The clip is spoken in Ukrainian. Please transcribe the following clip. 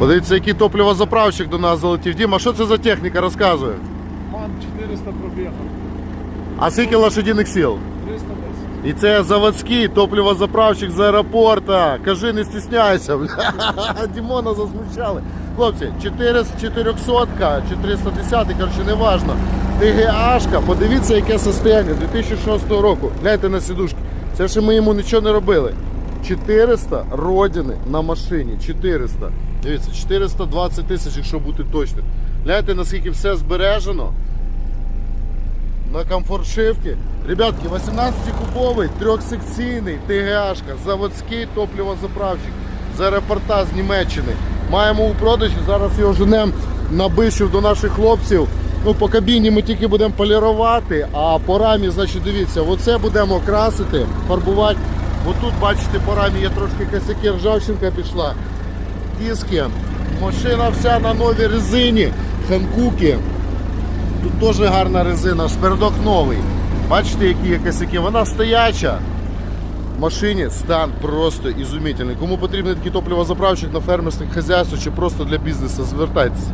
Подивіться, який топливозаправщик до нас залетів. Діма, що це за техніка, розказує. Ман 400 пробігів. А скільки лошадиних сил? 310. І це заводський топливозаправщик з аеропорта. Кажи, не стісняйся. Дімона засмущали. Хлопці, 400, 400 410, коротше, не важно. ТГАшка, подивіться, яке состояння 2006 року. Гляньте на сідушки. Це ще ми йому нічого не робили. 400 родини на машині. 400. Дивіться, 420 тисяч, якщо бути точним. Гляньте, наскільки все збережено на комфорт-шифті. Ребятки, 18-кубовий, трьохсекційний ТГАшка, заводський топливозаправщик з аеропорта з Німеччини. Маємо у продажі, зараз його женемо на бишів до наших хлопців. Ну, по кабіні ми тільки будемо полірувати, а по рамі, значить, дивіться, оце будемо красити, фарбувати. Отут, бачите, по рамі є трошки косяки, ржавчинка пішла. Диски. Машина вся на новій резині, ханкуки. Тут теж гарна резина, спередок новий. Бачите, які є косяки. Вона стояча. В машині стан просто ізумітельний. Кому потрібен такий топливозаправщик на фермерських хазяйствах чи просто для бізнесу, звертайтеся.